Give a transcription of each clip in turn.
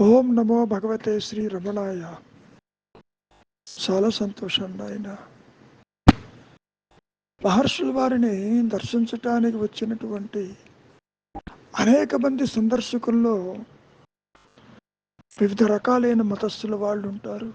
ఓం నమో భగవతే శ్రీ రమణాయ. చాలా సంతోషం నాయన. మహర్షుల వారిని దర్శించటానికి వచ్చినటువంటి అనేక మంది సందర్శకుల్లో వివిధ రకాలైన మతస్థుల వాళ్ళు ఉంటారు.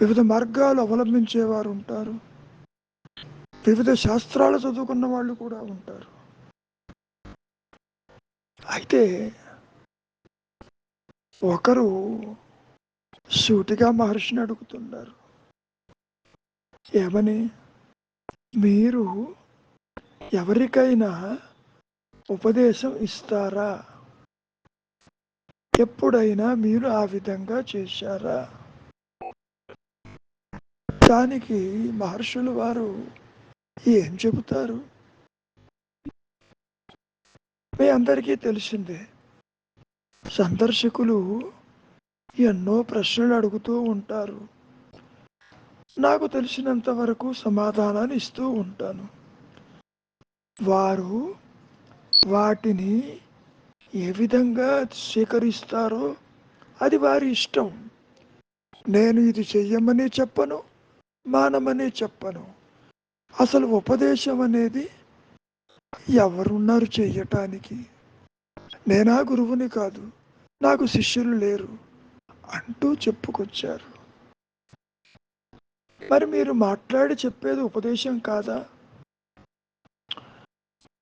వివిధ మార్గాలు అవలంబించేవారు ఉంటారు. వివిధ శాస్త్రాలు చదువుకున్న వాళ్ళు కూడా ఉంటారు. అయితే ఒకరు సూటిగా మహర్షిని అడుగుతున్నారు. ఏమని? మీరు ఎవరికైనా ఉపదేశం ఇస్తారా? ఎప్పుడైనా మీరు ఆ విధంగా చేశారా? దానికి మహర్షులు వారు ఏం చెబుతారు? మీ అందరికీ తెలిసిందే. సందర్శకులు ఎన్నో ప్రశ్నలు అడుగుతూ ఉంటారు. నాకు తెలిసినంత వరకు సమాధానాన్ని ఇస్తూ ఉంటాను. వారు వాటిని ఏ విధంగా స్వీకరిస్తారో అది వారి ఇష్టం. నేను ఇది చెయ్యమని చెప్పను మానమని చెప్పను. అసలు ఉపదేశం అనేది ఎవరున్నారు చెయ్యటానికి? నేనా గురువుని కాదు. నాకు శిష్యులు లేరు అంటూ చెప్పుకొచ్చారు. మరి మీరు మాట్లాడి చెప్పేది ఉపదేశం కాదా?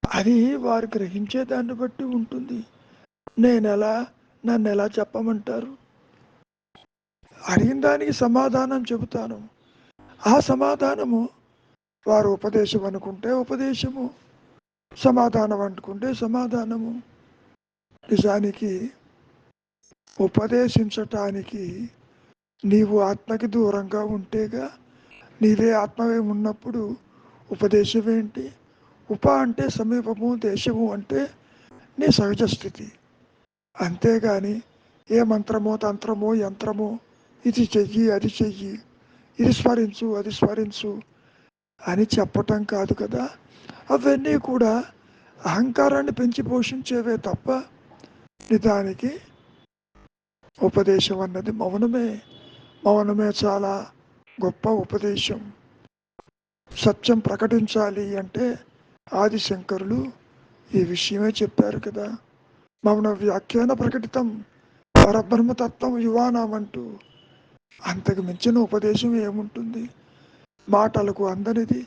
అది వారు గ్రహించే దాన్ని బట్టి ఉంటుంది. నేను ఎలా నన్ను ఎలా చెప్పమంటారు? అడిగిన దానికి సమాధానం చెబుతాను. ఆ సమాధానము వారు ఉపదేశం అనుకుంటే ఉపదేశము సమాధానం అనుకుంటే సమాధానము. నిజానికి ఉపదేశించటానికి నీవు ఆత్మకి దూరంగా ఉంటేగా నీవే ఆత్మవే ఉన్నప్పుడు ఉపదేశం ఏంటి ఉప అంటే సమీపము దేశము అంటే నీ సహజ స్థితి. అంతేగాని ఏ మంత్రమో తంత్రమో యంత్రమో ఇది చెయ్యి అది చెయ్యి ఇది స్మరించు అది స్మరించు అని చెప్పటం కాదు కదా. అవన్నీ కూడా అహంకారాన్ని పెంచి పోషించేవే తప్ప నిజానికి ఉపదేశం అన్నది మౌనమే. మౌనమే చాలా గొప్ప ఉపదేశం. సత్యం ప్రకటించాలి అంటే ఆదిశంకరులు ఈ విషయమే చెప్పారు కదా. మౌన వ్యాఖ్యాన ప్రకటితం పరబ్రహ్మతత్వం యువానామంటూ. అంతకు మించిన ఉపదేశం ఏముంటుంది? మాటలకు అందనిది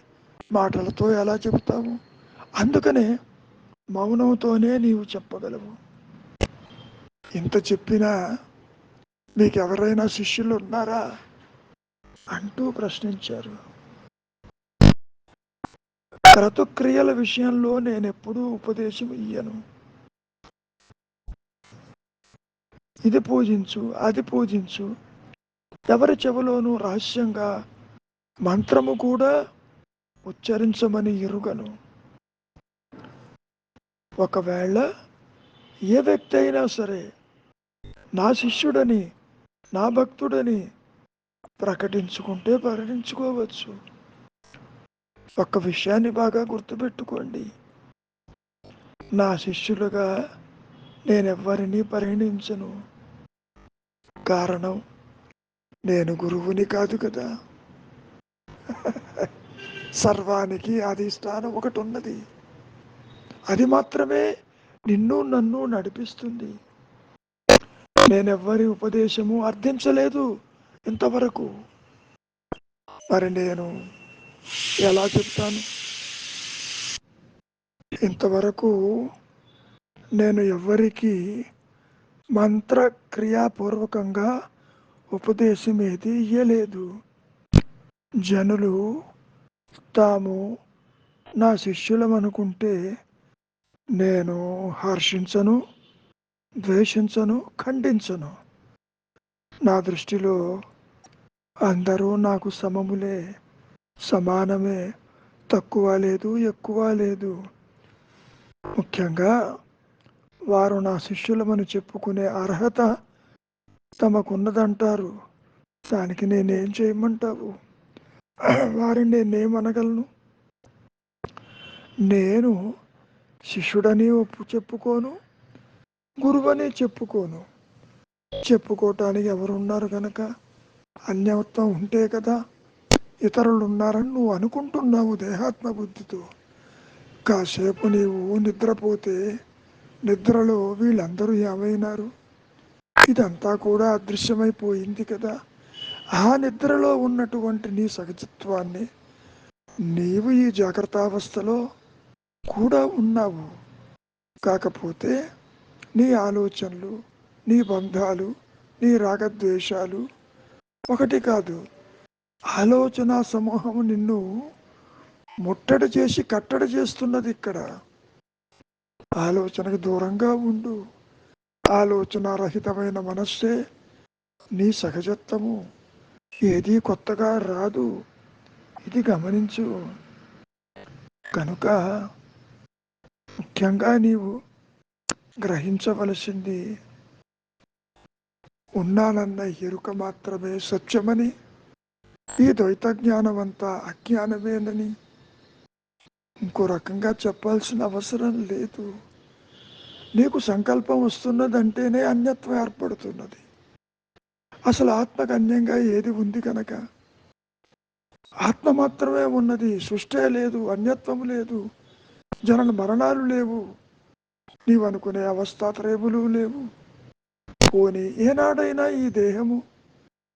మాటలతో ఎలా చెబుతాము? అందుకనే మౌనంతోనే నీవు చెప్పగలవు. ఇంత చెప్పినా మీకు ఎవరైనా శిష్యులు ఉన్నారా? అంటూ ప్రశ్నించారు. క్రతుక్రియల విషయంలో నేను ఎప్పుడూ ఉపదేశం ఇయ్యను. ఇది పూజించు అది పూజించు. ఎవరి చెవిలోనూ రహస్యంగా మంత్రము కూడా ఉచ్చరించమని ఎరుగను. ఒకవేళ ఏ వ్యక్తి అయినా సరే నా శిష్యుడని నా భక్తుడని ప్రకటించుకుంటే ప్రకటించుకోవచ్చు ఒక్క విషయాన్ని బాగా గుర్తుపెట్టుకోండి. నా శిష్యులుగా నేనెవ్వరినీ పరిగణించను. కారణం నేను గురువుని కాదు కదా. సర్వానికి అధిష్టానం ఒకటి ఉన్నది. అది మాత్రమే నిన్ను నన్ను నడిపిస్తుంది. నేనెవ్వరి ఉపదేశము అర్థించలేదు. ఇంతవరకు మరి నేను ఎలా చెప్తాను? ఇంతవరకు నేను ఎవ్వరికి మంత్రక్రియాపూర్వకంగా ఉపదేశం ఏది ఇయ్యలేదు. జనులు తాము నా శిష్యులం అనుకుంటే నేను హర్షించను. ద్వేషించను ఖండించను. నా దృష్టిలో అందరూ నాకు సమములే సమానమే తక్కువ లేదు ఎక్కువ లేదు. ముఖ్యంగా వారు నా శిష్యులమని చెప్పుకునే అర్హత తమకున్నదంటారు. దానికి నేనేం చేయమంటావు? వారిని నేనేమనగలను నేను శిష్యుడని ఒప్పు చెప్పుకోను. గురువనే చెప్పుకోను. చెప్పుకోవటానికి ఎవరున్నారు కనుక అన్యత్వం ఉంటే కదా? ఇతరులు ఉన్నారని నువ్వు అనుకుంటున్నావు దేహాత్మ బుద్ధితో కాసేపు నీవు నిద్రపోతే నిద్రలో వీళ్ళందరూ ఏమైనారు? ఇదంతా కూడా అదృశ్యమైపోయింది కదా? ఆ నిద్రలో ఉన్నటువంటి నీ సహజత్వాన్ని నీవు ఈ జాగ్రత్త అవస్థలో కూడా ఉన్నావు. కాకపోతే నీ ఆలోచనలు నీ బంధాలు నీ రాగద్వేషాలు. ఒకటి కాదు ఆలోచన సమూహం నిన్ను ముట్టడి చేసి కట్టడి చేస్తున్నది ఇక్కడ. ఆలోచనకు దూరంగా ఉండు. ఆలోచన రహితమైన మనస్సే నీ సహజత్వము. ఏది కొత్తగా రాదు. ఇది గమనించు. కనుక ముఖ్యంగా నీవు గ్రహించవలసింది. ఉన్నానన్న ఎరుక మాత్రమే సత్యమని ఈ ద్వైత జ్ఞానం అంతా అజ్ఞానమేనని. ఇంకో రకంగా చెప్పాల్సిన అవసరం లేదు. నీకు సంకల్పం వస్తున్నదంటేనే అన్యత్వం ఏర్పడుతున్నది. అసలు ఆత్మకు అన్యంగా ఏది ఉంది కనుక ఆత్మ మాత్రమే ఉన్నది సృష్టే లేదు అన్యత్వం లేదు. జనన మరణాలు లేవు. నీవు అనుకునే అవస్థాత్రేములు లేవు. పోని ఏనాడైనా ఈ దేహము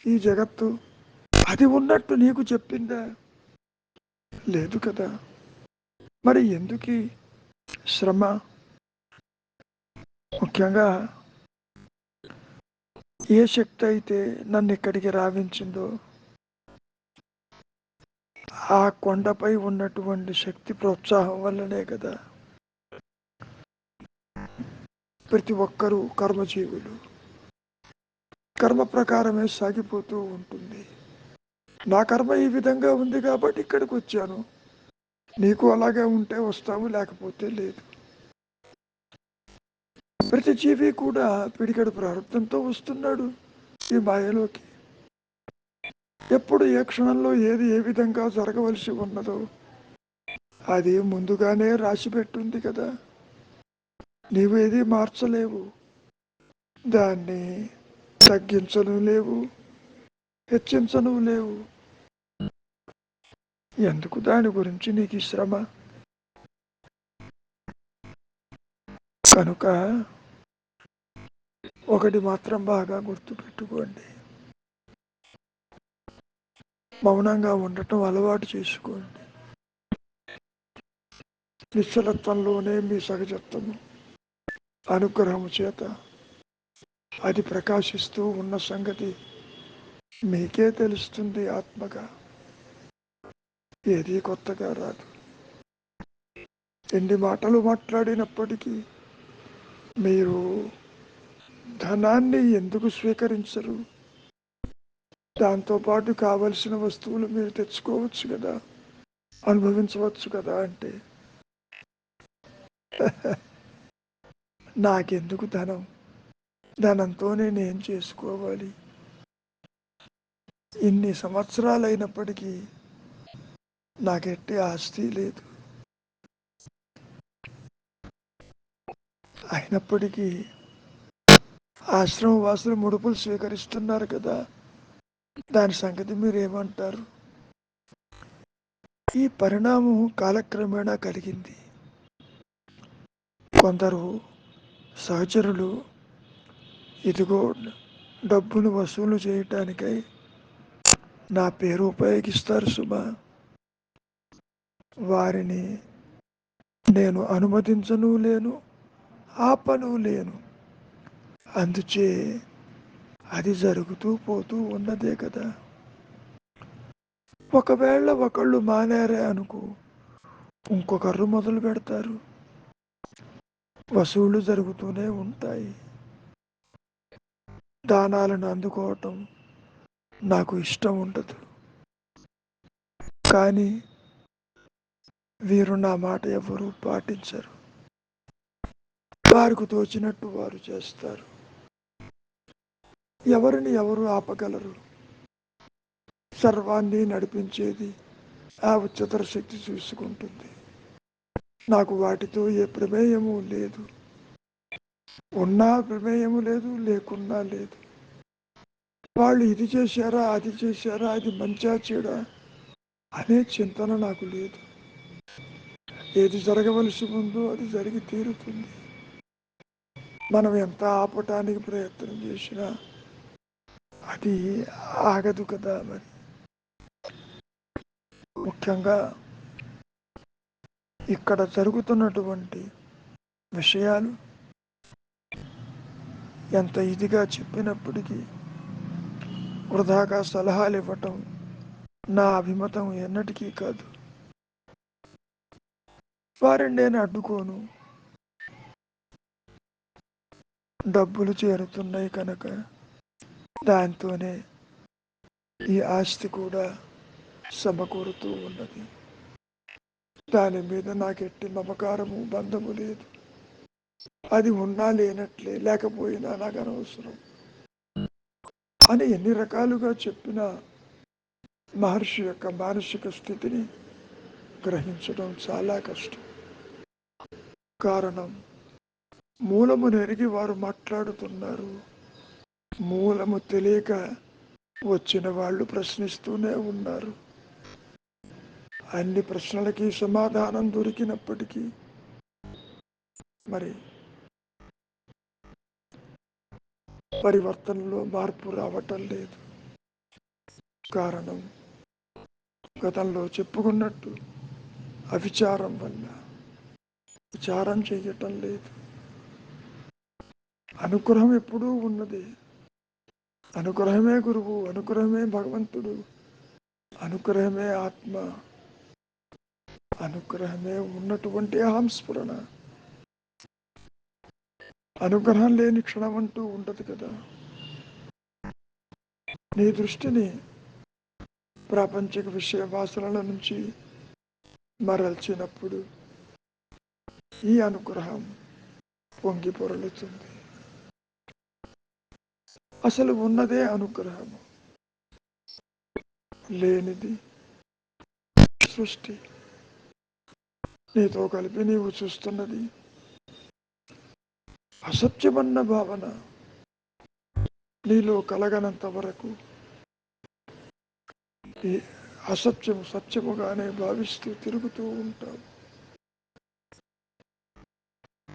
ఈ జగత్తు అది ఉన్నట్టు నీకు చెప్పిందా? లేదు కదా. మరి ఎందుకు శ్రమ? ముఖ్యంగా ఏ శక్తి అయితే నన్ను ఇక్కడికి రావించిందో ఆ కొండపై ఉన్నటువంటి శక్తి ప్రోత్సాహం వల్లనే కదా. ప్రతి ఒక్కరూ కర్మజీవులు. కర్మ ప్రకారమే సాగిపోతూ ఉంటుంది. నా కర్మ ఈ విధంగా ఉంది కాబట్టి ఇక్కడికి వచ్చాను. నీకు అలాగే ఉంటే వస్తావు లేకపోతే లేదు. ప్రతి జీవి కూడా పిడికడు ప్రారంభంతో వస్తున్నాడు ఈ మాయలోకి. ఎప్పుడు ఏ క్షణంలో ఏది ఏ విధంగా జరగవలసి ఉన్నదో అది ముందుగానే రాసి పెట్టుంది కదా. నీవు ఏది మార్చలేవు. దాన్ని తగ్గించను లేవు. హెచ్చించను లేవు. ఎందుకు దాని గురించి నీకు శ్రమ? కనుక ఒకటి మాత్రం బాగా గుర్తుపెట్టుకోండి. మౌనంగా ఉండటం అలవాటు చేసుకోండి. నిశ్చలత్వంలోనే మీ సహజత్వము. అనుగ్రహము చేత అది ప్రకాశిస్తూ ఉన్న సంగతి మీకే తెలుస్తుంది ఆత్మగా. ఏది కొత్తగా రాదు. ఎన్ని మాటలు మాట్లాడినప్పటికీ మీరు ధనాన్ని ఎందుకు స్వీకరించరు? దాంతోపాటు కావలసిన వస్తువులు మీరు తెచ్చుకోవచ్చు కదా? అనుభవించవచ్చు కదా అంటే. నాకెందుకు ధనం? ధనంతోనే నేను చేసుకోవాలి. ఇన్ని సంవత్సరాలైనప్పటికీ నాకెట్టి ఆస్తి లేదు. అయినప్పటికీ ఆశ్రమ వాసులు ముడుపులు స్వీకరిస్తున్నారు కదా దాని సంగతి మీరు ఏమంటారు ఈ పరిణామం కాలక్రమేణా కలిగింది. కొందరు సహచరులు ఇదిగో డబ్బును వసూలు చేయటానికై నా పేరు ఉపయోగిస్తారు సుమా. వారిని నేను అనుమతించను లేను ఆపను లేను. అందుచే అది జరుగుతూ పోతూ ఉన్నదే కదా. ఒకవేళ ఒకళ్ళు మానేరే అనుకో ఇంకొకరు మొదలు పెడతారు. వసూళ్ళు జరుగుతూనే ఉంటాయి. దానాలను అందుకోవటం నాకు ఇష్టం ఉండదు. కానీ వీరు నా మాట ఎవరు పాటించరు. వారికి తోచినట్టు వారు చేస్తారు. ఎవరిని ఎవరు ఆపగలరు? సర్వాన్ని నడిపించేది ఆ ఉచ్చతర శక్తి చూసుకుంటుంది. నాకు వాటితో ఏ ప్రమేయము లేదు. ఉన్నా ప్రమేయము లేదు లేకున్నా లేదు. వాళ్ళు ఇది చేశారా అది చేశారా అది మంచా చెడా అనే చింతన నాకు లేదు. ఏది జరగవలసి ఉందో అది జరిగి తీరుతుంది. మనం ఎంత ఆపటానికి ప్రయత్నం చేసినా అది ఆగదు కదా మరి. ముఖ్యంగా ఇక్కడ జరుగుతున్నటువంటి విషయాలు ఎంత ఇదిగా చెప్పినప్పటికీ వృధాగా సలహాలు ఇవ్వటం నా అభిమతం ఎన్నటికీ కాదు. వారిని నేను అడ్డుకోను. డబ్బులు చేరుతున్నాయి కనుక దాంతోనే ఈ ఆస్తి కూడా సమకూరుతూ ఉన్నది. దాని మీద నాకు ఎట్టి మమకారము బంధము లేదు. అది ఉన్నా లేనట్లే లేకపోయినా నాకు అనవసరం. అని ఎన్ని రకాలుగా చెప్పిన మహర్షి యొక్క మానసిక స్థితిని గ్రహించడం చాలా కష్టం. కారణం మూలము నెరిగి వారు మాట్లాడుతున్నారు. మూలము తెలియక వచ్చిన వాళ్ళు ప్రశ్నిస్తూనే ఉన్నారు. అన్ని ప్రశ్నలకి సమాధానం దొరికినప్పటికీ మరి పరివర్తనలో మార్పు రావటం లేదు. కారణం గతంలో చెప్పుకున్నట్టు అవిచారం వల్ల విచారం చేయటం లేదు. అనుగ్రహం ఎప్పుడూ ఉన్నది. అనుగ్రహమే గురువు అనుగ్రహమే భగవంతుడు అనుగ్రహమే ఆత్మ. అనుగ్రహమే ఉన్నటువంటి అహంస్ఫురణ. అనుగ్రహం లేని క్షణం అంటూ ఉండదు కదా. నీ దృష్టిని ప్రాపంచిక విషయ వాసనల నుంచి మరల్చినప్పుడు ఈ అనుగ్రహం పొంగి పొరలుతుంది. అసలు ఉన్నదే అనుగ్రహము. లేనిది సృష్టి. నీతో కలిపి నీవు చూస్తున్నది. అసత్యమన్న భావన నీలో కలగనంత వరకు ఈ అసత్యము సత్యముగానే భావిస్తూ తిరుగుతూ ఉంటావు.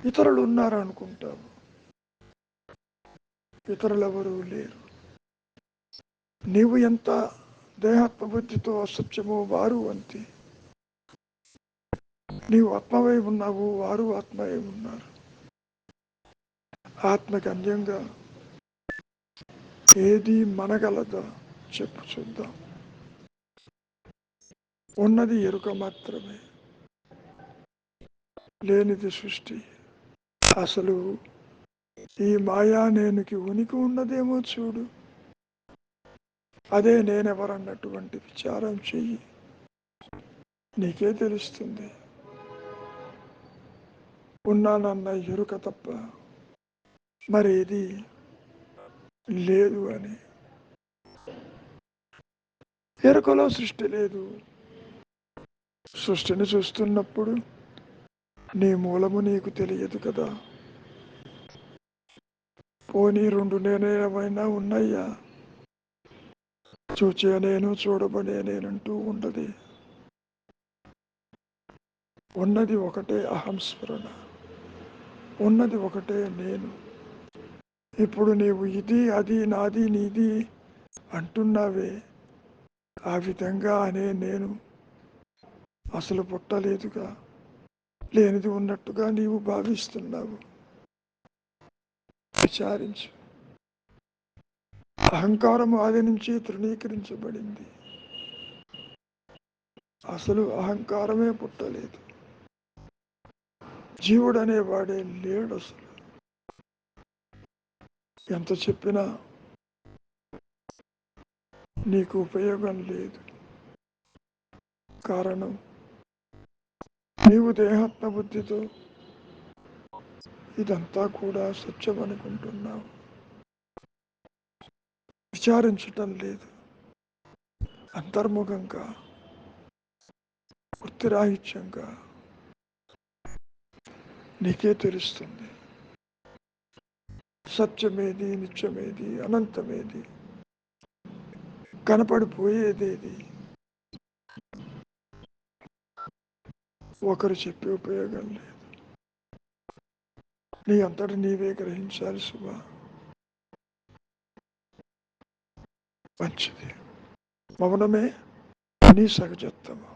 ఇతరులు ఉన్నారనుకుంటావు. ఇతరులెవరూ లేరు. నీవు ఎంత దేహాత్మబుద్ధితో అసత్యమో వారు అంతే. నీవు ఆత్మవై ఉన్నావు వారు ఆత్మవై ఉన్నారు. ఆత్మకి అన్యంగా ఏది మనగలదా? చెప్పు చూద్దాం. ఉన్నది ఎరుక మాత్రమే. లేనిది సృష్టి. అసలు ఈ మాయా నేనుకి ఉనికి ఉన్నదేమో చూడు. అదే నేనెవరన్నటువంటి విచారం చెయ్యి. నీకే తెలుస్తుంది. ఉన్నానన్న ఎరుక తప్ప మరేది లేదు అని. ఎరుకలో సృష్టి లేదు. సృష్టిని చూస్తున్నప్పుడు నీ మూలము నీకు తెలియదు కదా. పోనీ రెండు నేనేమైనా ఉన్నాయా? చూచే నేను చూడబడే నేనంటూ ఉండదు. ఉన్నది ఒకటే అహంస్మరణ ఉన్నది ఒకటే నేను. ఇప్పుడు నీవు ఇది అది నాది నీది అంటున్నావే. ఆ విధంగా అనే నేను అసలు పుట్టలేదుగా. లేనిది ఉన్నట్టుగా నీవు భావిస్తున్నావు. విచారించు. అహంకారం ఆది నుంచి తృణీకరించబడింది. అసలు అహంకారమే పుట్టలేదు. జీవుడు అనేవాడే లేడు అసలు. ఎంత చెప్పినా నీకు ఉపయోగం లేదు. కారణం నీవు దేహాత్మ బుద్ధితో ఇదంతా కూడా సత్యం అనుకుంటున్నావు విచారించటం లేదు. అంతర్ముఖంగా వృత్తిరాహిత్యంగా నీకే తెలుస్తుంది. సత్యమేది నిత్యమేది అనంతమేది కనపడిపోయేదేది. ఒకరు చెప్పే ఉపయోగం లేదు. నీ అంతటి నీవే గ్రహించాలి శుభ మంచిది. మౌనమే నీ సహజత్వము.